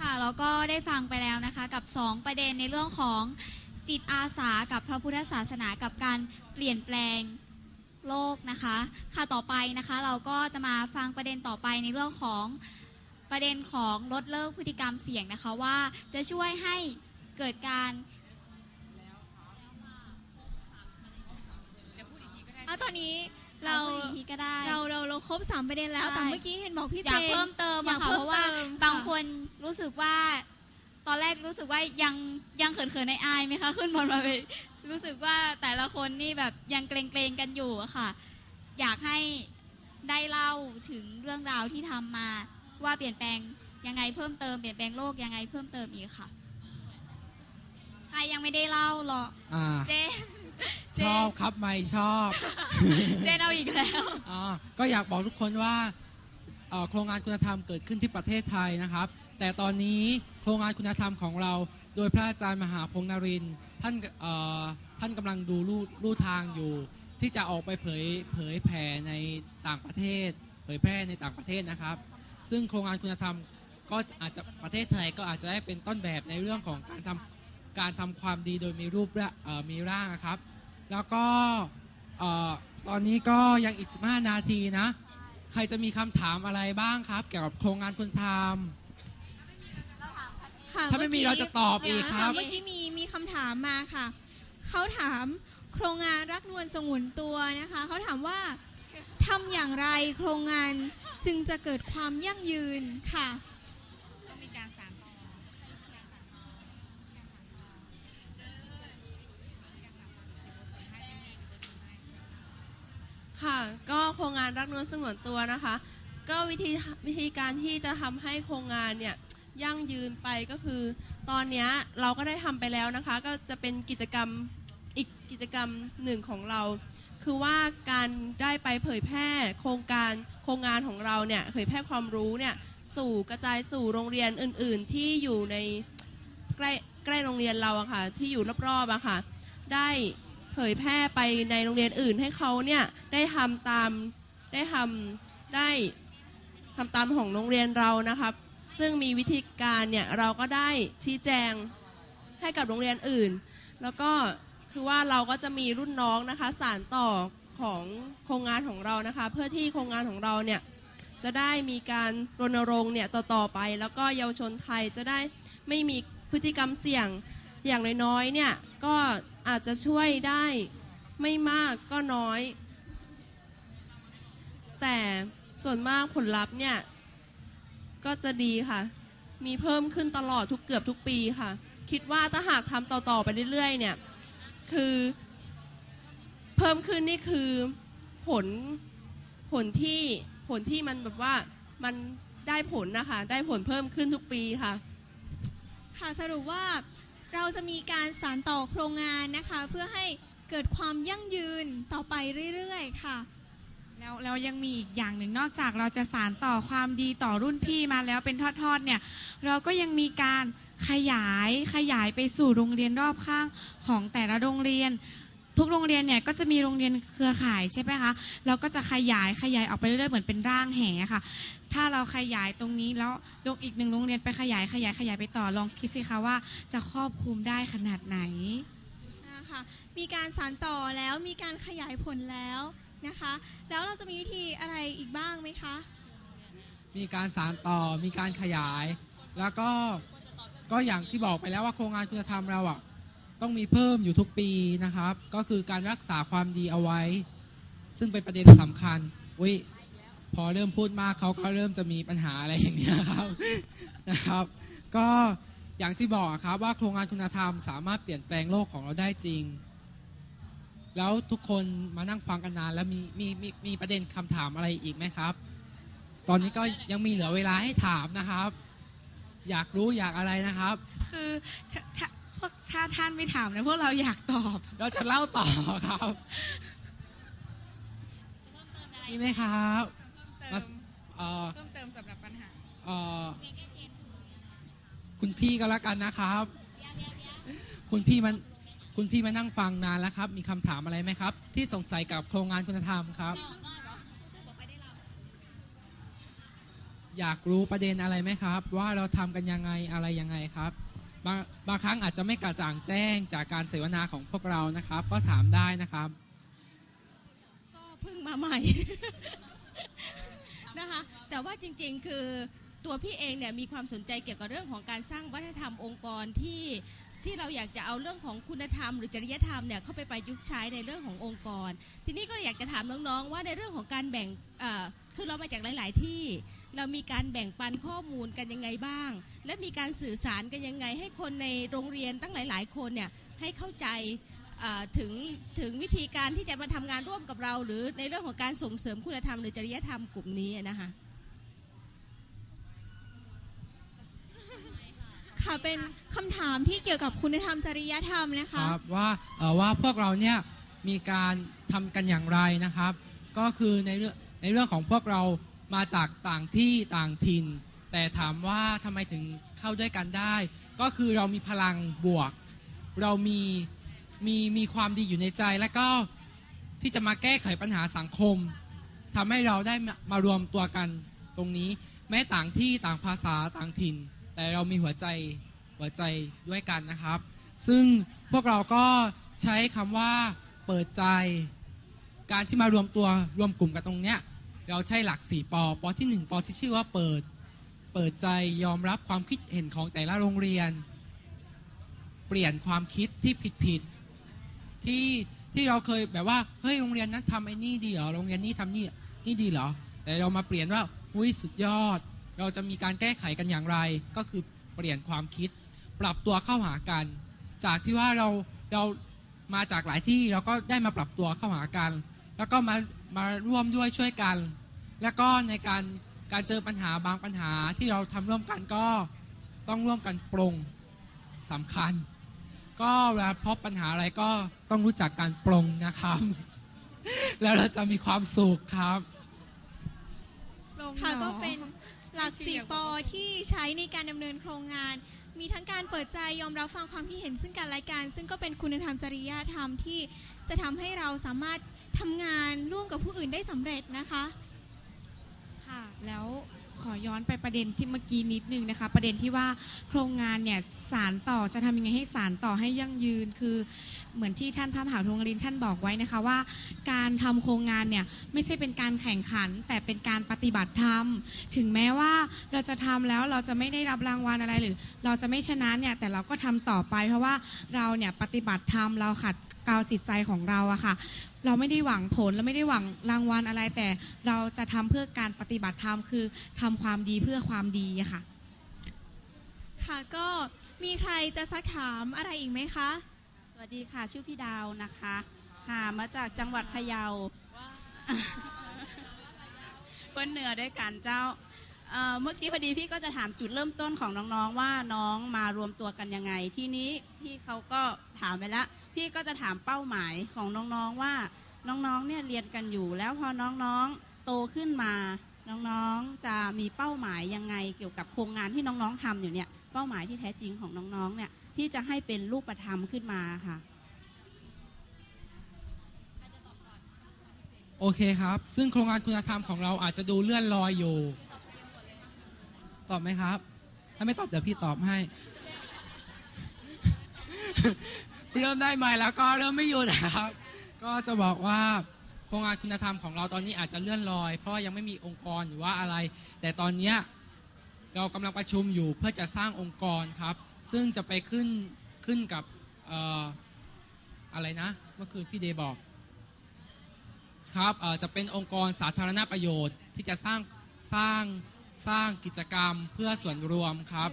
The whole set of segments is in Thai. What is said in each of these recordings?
ค่ะแล้วก็ได้ฟังไปแล้วนะคะกับ 2 ประเด็นในเรื่องของจิตอาสากับพระพุทธศาสนากับการเปลี่ยนแปลงโลกนะคะ ค่ะต่อไปนะคะ เราก็จะมาฟังประเด็นต่อไปในเรื่องของประเด็นของลดเลิกพฤติกรรมเสี่ยงนะคะว่าจะช่วยให้เกิดการเอาตอนนี้ เราอพูดอีกทีก็ได้เราเราเราครบสามประเด็นแล้วใช่แต่เมื่อกี้เห็นบอกพี่อเจยากนเพิ่มเติมอยาอะกค่ะเพิ่เพมราะว่าเติมบางค่ะคนรู้สึกว่า ตอนแรกรู้สึกว่ายังยังเขินๆในอายไหมคะ ขึ้นบนมาเวทีรู้สึกว่าแต่ละคนนี่แบบยังเกรงๆกันอยู่อะค่ะ อยากให้ได้เล่าถึงเรื่องราวที่ทำมาว่าเปลี่ยนแปลงยังไงเพิ่มเติมเปลี่ยนแปลงโลกยังไงเพิ่มเติมอีกค่ะ ใครยังไม่ได้เล่าหรออ่าเจเจ ชอบครับไม่ชอบ เจนเอาอีกแล้ว อ่าก็อยากบอกทุกคนว่าเอ่อโครงงานคุณธรรมเกิดขึ้นที่ประเทศไทยนะครับ แต่ตอนนี้โครงงานคุณธรรมของเรา โดยพระอาจารย์มหาพงษ์นรินทร์ท่านเอ่อท่านกำลังดูลู่ลู่ทางอยู่ ที่จะออกไปเผยเผยแผ่ในต่างประเทศ เผยแพร่ในต่างประเทศนะครับ ซึ่งโครงงานคุณธรรมก็อาจจะประเทศไทยก็อาจจะได้เป็นต้นแบบในเรื่องของการทำ การทำความดีโดยมีรูปและเอ่อมีร่างนะครับ แล้วก็เอ่อตอนนี้ก็ยังอีก 15 นาทีนะ ใครจะมีคำถามอะไรบ้างครับ เกี่ยวกับโครงงานคุณธรรมค่ะถ้าไม่มีอกี้เราจะตอบอีกครับ เมื่อกี้มีมีคำถามมาค่ะ เขาถามโครงงานรักนวลสงวนตัวนะคะ เขาถามว่าทำอย่างไรโครงงานจึงจะเกิดความยั่งยืนค่ะ ค่ะ ก็โครงงานรักนวลสงวนตัวนะคะ ก็วิธีวิธีการที่จะทำให้โครงงานเนี่ยยั่งยืนไปก็คือ ตอนนี้เราก็ได้ทำไปแล้วนะคะ ก็จะเป็นกิจกรรมอีกกิจกรรมหนึ่งของเรา คือว่าการได้ไปเผยแพร่โครงการโครงงานของเราเนี่ยเผยแพร่ความรู้เนี่ยสู่กระจายสู่โรงเรียนอื่น ๆ ที่อยู่ในใกล้ใกล้โรงเรียนเราอะค่ะที่อยู่รอบๆอะค่ะได้ เผยแพร่ไปในโรงเรียนอื่นให้เขาเนี่ยได้ทำตามได้ทำได้ทำตามของโรงเรียนเรานะครับ ซึ่งมีวิธีการเนี่ยเราก็ได้ชี้แจงให้กับโรงเรียนอื่น แล้วก็คือว่าเราก็จะมีรุ่นน้องนะคะสารต่อของโครงงานของเรานะคะ เพื่อที่โครงงานของเราเนี่ยจะได้มีการรณรงค์เนี่ยต่อๆไป แล้วก็เยาวชนไทยจะได้ไม่มีพฤติกรรมเสี่ยงอย่างน้อยๆเนี่ยก็ อาจจะช่วยได้ไม่มากก็น้อย แต่ส่วนมากผลลัพธ์เนี่ย ก็จะดีค่ะ มีเพิ่มขึ้นตลอดทุกเกือบทุกปีค่ะ คิดว่าถ้าหากทำต่อ ๆ ไปเรื่อย ๆ เนี่ย คือเพิ่มขึ้นนี่คือผลผลที่ผลที่มันแบบว่ามันได้ผลนะคะ ได้ผลเพิ่มขึ้นทุกปีค่ะ ค่ะสรุปว่า เราจะมีการสานต่อโครงงานนะคะ เพื่อให้เกิดความยั่งยืนต่อไปเรื่อยๆค่ะ แล้วแล้วยังมีอีกอย่างหนึ่งนอกจากเราจะสานต่อความดีต่อรุ่นพี่มาแล้วเป็นทอดๆเนี่ยเราก็ยังมีการขยายขยายไปสู่โรงเรียนรอบข้างของแต่ละโรงเรียน ทุกโรงเรียนเนี่ยก็จะมีโรงเรียนเครือข่ายใช่ไหมคะเราก็จะขยายขยายออกไปเรื่อยๆเหมือนเป็นร่างแหค่ะ ถ้าเราขยายตรงนี้แล้วยกอีกหนึ่งโรงเรียนไปขยายขยายขยายไปต่อลองคิดสิคะว่าจะครอบคลุมได้ขนาดไหนนะคะมีการสานต่อแล้วมีการขยายผลแล้วนะคะ แล้วเราจะมีวิธีอะไรอีกบ้างไหมคะ มีการสารต่อมีการขยาย แล้วก็ก็อย่างที่บอกไปแล้วว่าโครงงานคุณธรรมเราอะ ต้องมีเพิ่มอยู่ทุกปีนะครับ ก็คือการรักษาความดีเอาไว้ ซึ่งเป็นประเด็นสำคัญอุ้ยพอเริ่มพูดมากเขาก็เริ่มจะมีปัญหาอะไรอย่างเนี้ยครับ นะครับ ก็อย่างที่บอกครับว่าโครงงานคุณธรรมสามารถเปลี่ยนแปลงโลกของเราได้จริง แล้วทุกคนมานั่งฟังกันนานแล้วมีมีมีมีประเด็นคำถามอะไรอีกไหมครับ ตอนนี้ก็ยังมีเหลือเวลาให้ถามนะครับ อยากรู้อยากอะไรนะครับ คือถ้าถ้า วกถ้าท่านไม่ถามนะพวกเราอยากตอบ เราจะเล่าต่อครับมีไหมครับมาเอ่อเพิ่มเติมสำหรับปัญหาเอ่อคุณพี่ก็แล้วกันนะครับ คุณพี่มันคุณพี่มานั่งฟังนานแล้วครับ มีคำถามอะไรไหมครับ ที่สงสัยกับโครงงานคุณธรรมครับ อยากรู้ประเด็นอะไรไหมครับ ว่าเราทำกันยังไงอะไรยังไงครับ บางบางครั้งอาจจะไม่กระจ่างแจ้งจากการเสวนาของพวกเรานะครับ ก็ถามได้นะครับ ก็เพิ่งมาใหม่ นะคะ แต่ว่าจริงๆคือตัวพี่เองเนี่ยมีความสนใจเกี่ยวกับเรื่องของการสร้างวัฒนธรรมองค์กรที่ที่เราอยากจะเอาเรื่องของคุณธรรม หรือจริยธรรมเนี่ยเข้าไปประยุกต์ใช้ในเรื่องขององค์กร ทีนี้ก็อยากจะถามน้องๆว่าในเรื่องของการแบ่งคือเรามาจากหลาย ๆ ที่ เรามีการแบ่งปันข้อมูลกันยังไงบ้าง และมีการสื่อสารกันยังไง ให้คนในโรงเรียนตั้งหลาย ๆ คนเนี่ยให้เข้าใจเอ่อถึงถึงวิธีการที่จะมาทำงานร่วมกับเรา หรือในเรื่องของการส่งเสริมคุณธรรมหรือจริยธรรมกลุ่มนี้นะคะค่ะเป็นคำถามที่เกี่ยวกับคุณธรรมจริยธรรมนะคะครับว่าเอ่อว่าพวกเราเนี่ยมีการทำกันอย่างไรนะครับ ก็คือในเรื่องในเรื่องของพวกเรา มาจากต่างที่ต่างถิ่น แต่ถามว่าทำไมถึงเข้าด้วยกันได้ ก็คือเรามีพลังบวก เรามีมีมีความดีอยู่ในใจ แล้วก็ที่จะมาแก้ไขปัญหาสังคมทำให้เราได้มารวมตัวกันตรงนี้ แม้ต่างที่ต่างภาษาต่างถิ่น แต่เรามีหัวใจหัวใจด้วยกันนะครับ ซึ่งพวกเราก็ใช้คำว่าเปิดใจ การที่มารวมตัวรวมกลุ่มกันตรงเนี้ย เราใช้หลัก4ปอปอที่1ปอที่ชื่อว่าเปิด เปิดใจยอมรับความคิดเห็นของแต่ละโรงเรียน เปลี่ยนความคิดที่ผิดผิดๆที่ที่เราเคยแบบว่าเฮ้ยโรงเรียนนั้นทำไอ้นี่ดีเหรอโรงเรียนนี้ทำนี่นี่ดีเหรอ แต่เรามาเปลี่ยนว่าอุ้ยสุดยอด เราจะมีการแก้ไขกันอย่างไร ก็คือเปลี่ยนความคิด ปรับตัวเข้าหากัน จากที่ว่าเราเรามาจากหลายที่เราก็ได้มาปรับตัวเข้าหากัน แล้วก็มามาร่วมด้วยช่วยกัน แล้วก็ในการการเจอปัญหาบางปัญหาที่เราทำร่วมกันก็ต้องร่วมกันปรงสำคัญ ก็เวลาพบปัญหาอะไรก็ต้องรู้จักการปรงนะครับ แล้วเราจะมีความสุขครับค่ะก็เป็นหลักสี่ปอที่ใช้ในการดำเนินโครงงาน มีทั้งการเปิดใจยอมรับฟังความคิดเห็นซึ่งกันและกันซึ่งก็เป็นคุณธรรมจริยธรรมที่จะทำให้เราสามารถ ทำงานร่วมกับผู้อื่นได้สำเร็จนะคะ ค่ะ แล้วขอย้อนไปประเด็นที่เมื่อกี้นิดนึงนะคะ ประเด็นที่ว่าโครงงานเนี่ยสารต่อจะทำยังไงให้สารต่อให้ยั่งยืน คือเหมือนที่ท่านพระมหาทวงรินท่านบอกไว้นะคะว่า การทำโครงงานเนี่ยไม่ใช่เป็นการแข่งขัน แต่เป็นการปฏิบัติธรรม ถึงแม้ว่าเราจะทำแล้วเราจะไม่ได้รับรางวัลอะไรหรือ เราจะไม่ชนะเนี่ยแต่เราก็ทำต่อไป เพราะว่าเราเนี่ยปฏิบัติธรรมเราขัดเกลาจิตใจของเราอะค่ะ เราไม่ได้หวังผลเราไม่ได้หวังรางวัลอะไร แต่เราจะทำเพื่อการปฏิบัติธรรมคือทำความดีเพื่อความดีอะค่ะ ค่ะก็มีใครจะซักถามอะไรอีกไหมคะ สวัสดีค่ะ ชื่อพี่ดาวนะคะ ค่ะ มาจากจังหวัดพะเยา คนเหนือด้วยกันเจ้า เอ่อเมื่อกี้พอดีพี่ก็จะถามจุดเริ่มต้นของน้องๆว่าน้องมารวมตัวกันยังไง ทีนี้พี่เขาก็ถามไปแล้วพี่ก็จะถามเป้าหมายของน้องๆว่าน้องๆเนี่ยเรียนกันอยู่ แล้วพอน้องๆโตขึ้นมา น้องๆจะมีเป้าหมายยังไง เกี่ยวกับโครงงานที่น้องๆทำอยู่เนี่ยเป้าหมายที่แท้จริงของน้องๆเนี่ยที่จะให้เป็นรูปธรรมขึ้นมาค่ะ โอเคครับ ซึ่งโครงงานคุณธรรมของเราอาจจะดูเลื่อนลอยอยู่ ตอบไหมครับ ถ้าไม่ตอบเดี๋ยวพี่ตอบให้ เริ่มได้ใหม่แล้วก็เริ่มไม่อยู่นะครับ ก็จะบอกว่าโครงงานคุณธรรมของเราตอนนี้อาจจะเลื่อนลอย เพราะว่ายังไม่มีองค์กรหรือว่าอะไร แต่ตอนเนี้ยเรากำลังประชุมอยู่เพื่อจะสร้างองค์กรครับ ซึ่งจะไปขึ้นขึ้นกับเอ่ออะไรนะ เมื่อคืนพี่เดย์บอกครับเอ่อจะเป็นองค์กรสาธารณประโยชน์ที่จะสร้างสร้าง สร้างกิจกรรมเพื่อส่วนรวมครับ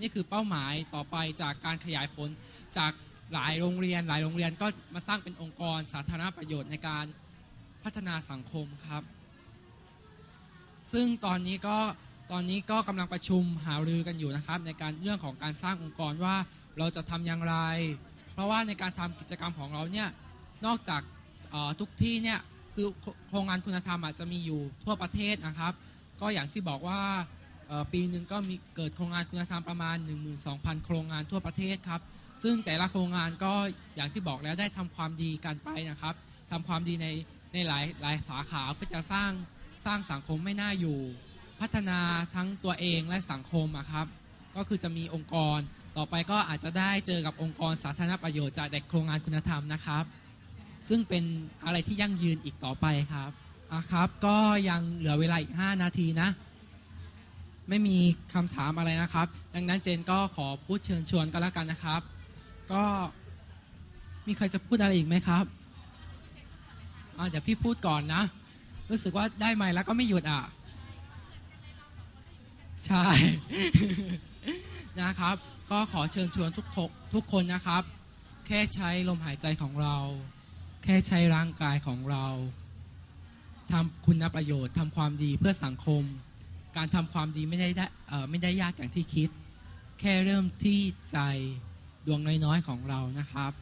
นี่คือเป้าหมายต่อไปจากการขยายผลจากหลายโรงเรียน หลายโรงเรียนก็มาสร้างเป็นองค์กรสาธารณประโยชน์ในการพัฒนาสังคมครับ ซึ่งตอนนี้ก็ตอนนี้ก็กำลังประชุมหารือกันอยู่นะครับ ในการเรื่องของการสร้างองค์กรว่าเราจะทำอย่างไร เพราะว่าในการทำกิจกรรมของเราเนี่ยนอกจากเอ่อทุกที่เนี่ยคือโคโครงงานคุณธรรมอาจจะมีอยู่ทั่วประเทศนะครับ ก็อย่างที่บอกว่าปีหนึ่งก็มีเกิดโครงงานคุณธรรมประมาณ 12,000 โครงงานทั่วประเทศครับ ซึ่งแต่ละโครงงานก็อย่างที่บอกแล้วได้ทำความดีกันไปนะครับทำความดีในในหลายหลายสาขาเพื่อจะสร้างสร้างสังคมไม่น่าอยู่ พัฒนาทั้งตัวเองและสังคมครับ ก็คือจะมีองค์กรต่อไปก็อาจจะได้เจอกับองค์กรสาธารณประโยชน์จากเด็กโครงงานคุณธรรมนะครับ ซึ่งเป็นอะไรที่ยั่งยืนอีกต่อไปครับ อะครับ ก็ยังเหลือเวลาอีก 5 นาทีนะ ไม่มีคำถามอะไรนะครับ ดังนั้นเจนก็ขอพูดเชิญชวนกันแล้วกันนะครับ ก็มีใครจะพูดอะไรอีกไหมครับอะเดี๋ยวพี่พูดก่อนนะ รู้สึกว่าได้ไหมแล้วก็ไม่หยุดอะ ใช่ นะครับ ก็ขอเชิญชวนทุกททุกคนนะครับ แค่ใช้ลมหายใจของเรา แค่ใช้ร่างกายของเรา ทำคุณประโยชน์ทำความดีเพื่อสังคม การทำความดีไม่ได้ได้ไม่ได้ยากอย่างที่คิด แค่เริ่มที่ใจดวงน้อยๆของเรานะครับ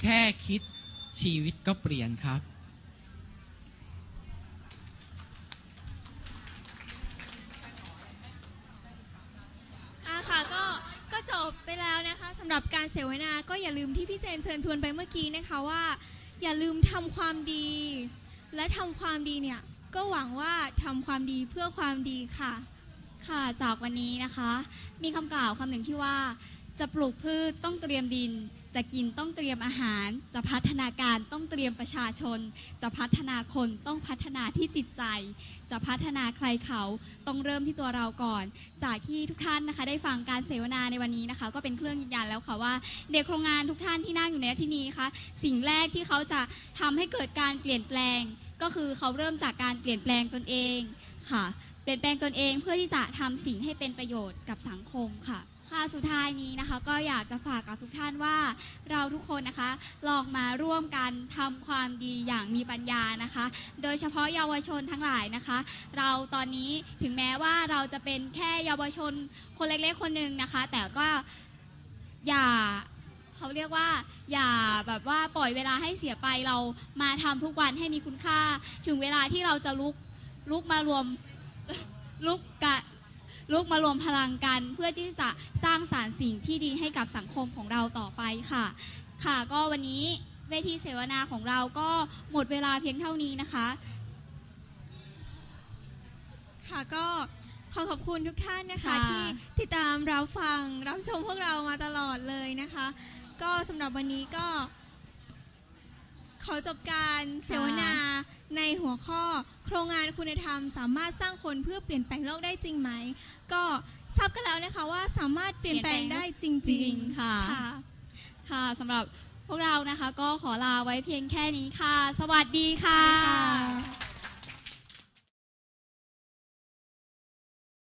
แค่คิดชีวิตก็เปลี่ยนครับ อะค่ะก็ก็จบไปแล้วนะคะสำหรับการเสวนาก็อย่าลืมที่พี่เจนเชิญชวนไปเมื่อกี้นะคะว่า อย่าลืมทำความดี และทำความดีเนี่ยก็หวังว่าทำความดีเพื่อความดีค่ะ ค่ะจากวันนี้นะคะ มีคำกล่าวคำหนึ่งที่ว่า จะปลูกพืชต้องเตรียมดิน จะกินต้องเตรียมอาหาร จะพัฒนาการต้องเตรียมประชาชน จะพัฒนาคนต้องพัฒนาที่จิตใจ จะพัฒนาใครเขาต้องเริ่มที่ตัวเราก่อน จากที่ทุกท่านนะคะได้ฟังการเสวนาในวันนี้นะคะ ก็เป็นเครื่องยืนยันแล้วค่ะว่า เด็กโครงงานทุกท่านที่นั่งอยู่ในที่นี้คะสิ่งแรกที่เขาจะทำให้เกิดการเปลี่ยนแปลง ก็คือเขาเริ่มจากการเปลี่ยนแปลงตนเองค่ะ เปลี่ยนแปลงตนเองเพื่อที่จะทำสิ่งให้เป็นประโยชน์กับสังคมค่ะ ค่ะสุดท้ายนี้นะคะ ก็อยากจะฝากกับทุกท่านว่า เราทุกคนนะคะลองมาร่วมกันทำความดีอย่างมีปัญญานะคะ โดยเฉพาะเยาวชนทั้งหลายนะคะ เราตอนนี้ถึงแม้ว่าเราจะเป็นแค่เยาวชนคนเล็กๆคนหนึ่งนะคะ แต่ก็อย่าเขาเรียกว่าอย่าแบบว่าปล่อยเวลาให้เสียไปเรามาทำทุกวันให้มีคุณค่า ถึงเวลาที่เราจะลุกลุกมารวม ลุกกะลุกมารวมพลังกัน เพื่อที่จะสร้างสารรค์สิ่งที่ดีให้กับสังคมของเราต่อไปค่ะ ค่ะก็วันนี้เวทีเสวนาของเราก็หมดเวลาเพียงเท่านี้นะคะ ค่ะก็ขอขอบคุณทุกท่านนะคะค่ะที่ติดตามรับฟังรับชมพวกเรามาตลอดเลยนะคะ ก็สำหรับวันนี้ก็ ขอจบการเสวนาในหัวข้อ โครงงานคุณธรรม สามารถสร้างคนเพื่อเปลี่ยนแปลงโลกได้จริงไหม ก็ทราบกันแล้วนะคะว่าสามารถเปลี่ยนแปลงได้จริงจริงๆค่ะค่ะ ค่ะสำหรับพวกเรานะคะก็ขอลาไว้เพียงแค่นี้ค่ะ สวัสดีค่ะค่ะ